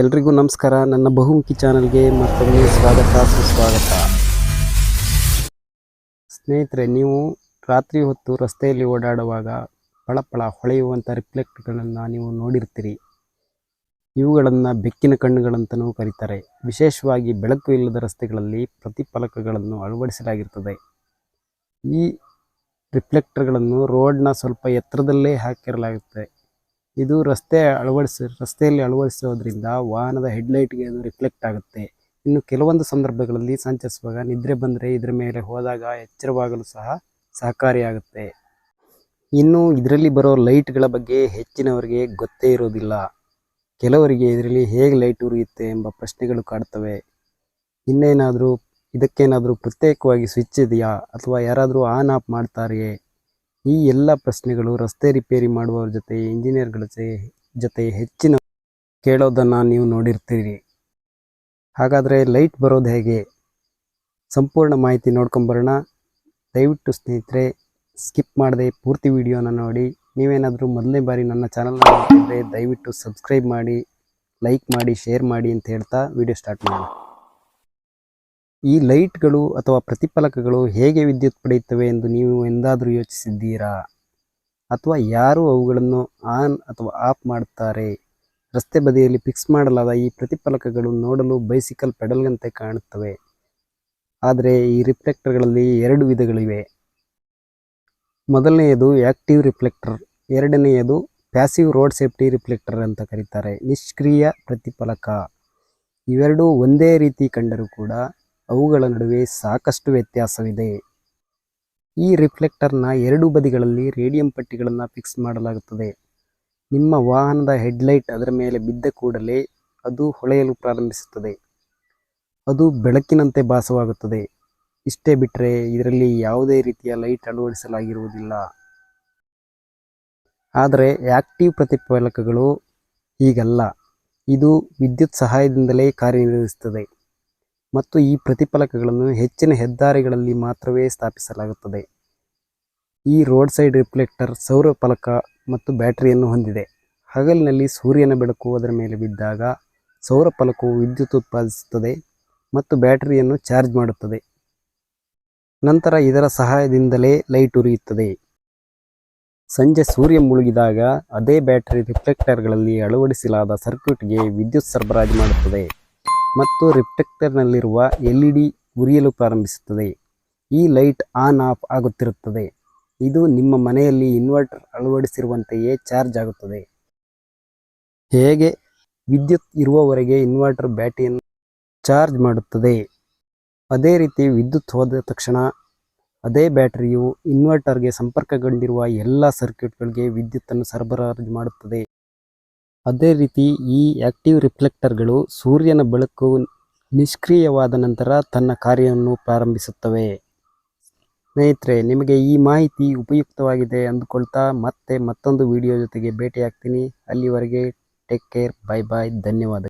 ಎಲ್ರಿಗೂ ನಮಸ್ಕಾರ. ನನ್ನ ಬಹುಮುಖಿ ಚಾನಲ್ಗೆ ಮತ್ತೊಮ್ಮೆ ಸ್ವಾಗತ, ಸುಸ್ವಾಗತ. ಸ್ನೇಹಿತರೆ, ನೀವು ರಾತ್ರಿ ಹೊತ್ತು ರಸ್ತೆಯಲ್ಲಿ ಓಡಾಡುವಾಗ ಪಳಪಳ ಹೊಳೆಯುವಂಥ ರಿಫ್ಲೆಕ್ಟ್ಗಳನ್ನು ನೀವು ನೋಡಿರ್ತೀರಿ. ಇವುಗಳನ್ನು ಬೆಕ್ಕಿನ ಕಣ್ಣುಗಳಂತಲೂ ಕರೀತಾರೆ. ವಿಶೇಷವಾಗಿ ಬೆಳಕು ಇಲ್ಲದ ರಸ್ತೆಗಳಲ್ಲಿ ಪ್ರತಿಫಲಕಗಳನ್ನು ಅಳವಡಿಸಲಾಗಿರ್ತದೆ. ಈ ರಿಫ್ಲೆಕ್ಟರ್ಗಳನ್ನು ರೋಡ್ನ ಸ್ವಲ್ಪ ಎತ್ತರದಲ್ಲೇ ಹಾಕಿರಲಾಗುತ್ತೆ ಇದು ರಸ್ತೆ ಅಳವಡಿಸಿ, ರಸ್ತೆಯಲ್ಲಿ ಅಳವಡಿಸೋದ್ರಿಂದ ವಾಹನದ ಹೆಡ್ಲೈಟ್ಗೆ ಅದು ರಿಫ್ಲೆಕ್ಟ್ ಆಗುತ್ತೆ. ಇನ್ನು ಕೆಲವೊಂದು ಸಂದರ್ಭಗಳಲ್ಲಿ ಸಂಚರಿಸುವಾಗ ನಿದ್ರೆ ಬಂದರೆ ಇದರ ಮೇಲೆ ಹೋದಾಗ ಎಚ್ಚರವಾಗಲು ಸಹ ಸಹಕಾರಿಯಾಗುತ್ತೆ. ಇನ್ನು ಇದರಲ್ಲಿ ಬರೋ ಲೈಟ್ಗಳ ಬಗ್ಗೆ ಹೆಚ್ಚಿನವರಿಗೆ ಗೊತ್ತೇ ಇರೋದಿಲ್ಲ. ಕೆಲವರಿಗೆ ಇದರಲ್ಲಿ ಹೇಗೆ ಲೈಟ್ ಉರಿಯುತ್ತೆ ಎಂಬ ಪ್ರಶ್ನೆಗಳು ಕಾಡ್ತವೆ. ಇನ್ನೇನಾದರೂ, ಇದಕ್ಕೇನಾದರೂ ಪ್ರತ್ಯೇಕವಾಗಿ ಸ್ವಿಚ್ ಇದೆಯಾ ಅಥವಾ ಯಾರಾದರೂ ಆನ್ ಆಫ್ ಮಾಡ್ತಾರೆಯೇ? ಈ ಎಲ್ಲ ಪ್ರಶ್ನೆಗಳು ರಸ್ತೆ ರಿಪೇರಿ ಮಾಡುವವರ ಜೊತೆ, ಇಂಜಿನಿಯರ್ಗಳ ಜೊತೆ ಹೆಚ್ಚಿನ ಕೇಳೋದನ್ನು ನೀವು ನೋಡಿರ್ತೀರಿ. ಹಾಗಾದರೆ ಲೈಟ್ ಬರೋದು ಹೇಗೆ? ಸಂಪೂರ್ಣ ಮಾಹಿತಿ ನೋಡ್ಕೊಂಬರೋಣ. ದಯವಿಟ್ಟು ಸ್ನೇಹಿತರೆ, ಸ್ಕಿಪ್ ಮಾಡದೆ ಪೂರ್ತಿ ವಿಡಿಯೋನ ನೋಡಿ. ನೀವೇನಾದರೂ ಮೊದಲನೇ ಬಾರಿ ನನ್ನ ಚಾನಲ್ನ ನೋಡ್ತಿದ್ರೆ ದಯವಿಟ್ಟು ಸಬ್ಸ್ಕ್ರೈಬ್ ಮಾಡಿ, ಲೈಕ್ ಮಾಡಿ, ಶೇರ್ ಮಾಡಿ ಅಂತ ಹೇಳ್ತಾ ವಿಡಿಯೋ ಸ್ಟಾರ್ಟ್ ಮಾಡೋಣ. ಈ ಲೈಟ್ಗಳು ಅಥವಾ ಪ್ರತಿಫಲಕಗಳು ಹೇಗೆ ವಿದ್ಯುತ್ ಪಡೆಯುತ್ತವೆ ಎಂದು ನೀವು ಎಂದಾದರೂ ಯೋಚಿಸಿದ್ದೀರಾ? ಅಥವಾ ಯಾರು ಅವುಗಳನ್ನು ಆನ್ ಅಥವಾ ಆಫ್ ಮಾಡುತ್ತಾರೆ? ರಸ್ತೆ ಬದಿಯಲ್ಲಿ ಫಿಕ್ಸ್ ಮಾಡಲಾದ ಈ ಪ್ರತಿಫಲಕಗಳು ನೋಡಲು ಬೈಸಿಕಲ್ ಪೆಡಲ್ಗಂತೆ ಕಾಣುತ್ತವೆ. ಆದರೆ ಈ ರಿಫ್ಲೆಕ್ಟರ್ಗಳಲ್ಲಿ ಎರಡು ವಿಧಗಳಿವೆ. ಮೊದಲನೆಯದು ಆ್ಯಕ್ಟಿವ್ ರಿಫ್ಲೆಕ್ಟರ್, ಎರಡನೆಯದು ಪ್ಯಾಸಿವ್ ರೋಡ್ ಸೇಫ್ಟಿ ರಿಫ್ಲೆಕ್ಟರ್ ಅಂತ ಕರೀತಾರೆ. ನಿಷ್ಕ್ರಿಯ ಪ್ರತಿಫಲಕ. ಇವೆರಡೂ ಒಂದೇ ರೀತಿ ಕಂಡರೂ ಕೂಡ ಅವುಗಳ ನಡುವೆ ಸಾಕಷ್ಟು ವ್ಯತ್ಯಾಸವಿದೆ. ಈ ರಿಫ್ಲೆಕ್ಟರ್ನ ಎರಡು ಬದಿಗಳಲ್ಲಿ ರೇಡಿಯಂ ಪಟ್ಟಿಗಳನ್ನು ಫಿಕ್ಸ್ ಮಾಡಲಾಗುತ್ತದೆ. ನಿಮ್ಮ ವಾಹನದ ಹೆಡ್ಲೈಟ್ ಅದರ ಮೇಲೆ ಬಿದ್ದ ಕೂಡಲೇ ಅದು ಹೊಳೆಯಲು ಪ್ರಾರಂಭಿಸುತ್ತದೆ. ಅದು ಬೆಳಕಿನಂತೆ ಭಾಸವಾಗುತ್ತದೆ. ಇಷ್ಟೇ ಬಿಟ್ಟರೆ ಇದರಲ್ಲಿ ಯಾವುದೇ ರೀತಿಯ ಲೈಟ್ ಅಳವಡಿಸಲಾಗಿರುವುದಿಲ್ಲ. ಆದರೆ ಆ್ಯಕ್ಟಿವ್ ಪ್ರತಿಫಲಕಗಳು ಹೀಗಲ್ಲ. ಇದು ವಿದ್ಯುತ್ ಸಹಾಯದಿಂದಲೇ ಕಾರ್ಯನಿರ್ವಹಿಸುತ್ತದೆ. ಮತ್ತು ಈ ಪ್ರತಿಫಲಕಗಳನ್ನು ಹೆಚ್ಚಿನ ಹೆದ್ದಾರಿಗಳಲ್ಲಿ ಮಾತ್ರವೇ ಸ್ಥಾಪಿಸಲಾಗುತ್ತದೆ. ಈ ರೋಡ್ ಸೈಡ್ ರಿಫ್ಲೆಕ್ಟರ್ ಸೌರ ಫಲಕ ಮತ್ತು ಬ್ಯಾಟರಿಯನ್ನು ಹೊಂದಿದೆ. ಹಗಲಿನಲ್ಲಿ ಸೂರ್ಯನ ಬೆಳಕು ಅದರ ಮೇಲೆ ಬಿದ್ದಾಗ ಸೌರ ಫಲಕವು ವಿದ್ಯುತ್ ಉತ್ಪಾದಿಸುತ್ತದೆ ಮತ್ತು ಬ್ಯಾಟರಿಯನ್ನು ಚಾರ್ಜ್ ಮಾಡುತ್ತದೆ. ನಂತರ ಇದರ ಸಹಾಯದಿಂದಲೇ ಲೈಟ್ ಉರಿಯುತ್ತದೆ. ಸಂಜೆ ಸೂರ್ಯ ಮುಳುಗಿದಾಗ ಅದೇ ಬ್ಯಾಟರಿ ರಿಫ್ಲೆಕ್ಟರ್ಗಳಲ್ಲಿ ಅಳವಡಿಸಲಾದ ಸರ್ಕ್ಯೂಟ್ಗೆ ವಿದ್ಯುತ್ ಸರಬರಾಜು ಮಾಡುತ್ತದೆ. ಮತ್ತು ರಿಫ್ಲೆಕ್ಟರ್ನಲ್ಲಿರುವ ಎಲ್ ಇ ಡಿ ಉರಿಯಲು ಪ್ರಾರಂಭಿಸುತ್ತದೆ. ಈ ಲೈಟ್ ಆನ್, ಆಫ್ ಆಗುತ್ತಿರುತ್ತದೆ. ಇದು ನಿಮ್ಮ ಮನೆಯಲ್ಲಿ ಇನ್ವರ್ಟರ್ ಅಳವಡಿಸಿರುವಂತೆಯೇ ಚಾರ್ಜ್ ಆಗುತ್ತದೆ. ಹೇಗೆ? ವಿದ್ಯುತ್ ಇರುವವರೆಗೆ ಇನ್ವರ್ಟರ್ ಬ್ಯಾಟರಿಯನ್ನು ಚಾರ್ಜ್ ಮಾಡುತ್ತದೆ. ಅದೇ ರೀತಿ ವಿದ್ಯುತ್ ಹೋದ ತಕ್ಷಣ ಅದೇ ಬ್ಯಾಟರಿಯು ಇನ್ವರ್ಟರ್ಗೆ ಸಂಪರ್ಕಗೊಂಡಿರುವ ಎಲ್ಲ ಸರ್ಕ್ಯೂಟ್ಗಳಿಗೆ ವಿದ್ಯುತ್ತನ್ನು ಸರಬರಾಜು ಮಾಡುತ್ತದೆ. ಅದೇ ರೀತಿ ಈ ಆ್ಯಕ್ಟಿವ್ ರಿಫ್ಲೆಕ್ಟರ್ಗಳು ಸೂರ್ಯನ ಬೆಳಕು ನಿಷ್ಕ್ರಿಯವಾದ ನಂತರ ತನ್ನ ಕಾರ್ಯವನ್ನು ಪ್ರಾರಂಭಿಸುತ್ತವೆ. ಸ್ನೇಹಿತರೆ, ನಿಮಗೆ ಈ ಮಾಹಿತಿ ಉಪಯುಕ್ತವಾಗಿದೆ ಅಂದುಕೊಳ್ತಾ ಮತ್ತೆ ಮತ್ತೊಂದು ವಿಡಿಯೋ ಜೊತೆಗೆ ಭೇಟಿಯಾಗ್ತೀನಿ. ಅಲ್ಲಿವರೆಗೆ ಟೇಕ್ ಕೇರ್ ಬಾಯ್ ಬಾಯ್ ಧನ್ಯವಾದ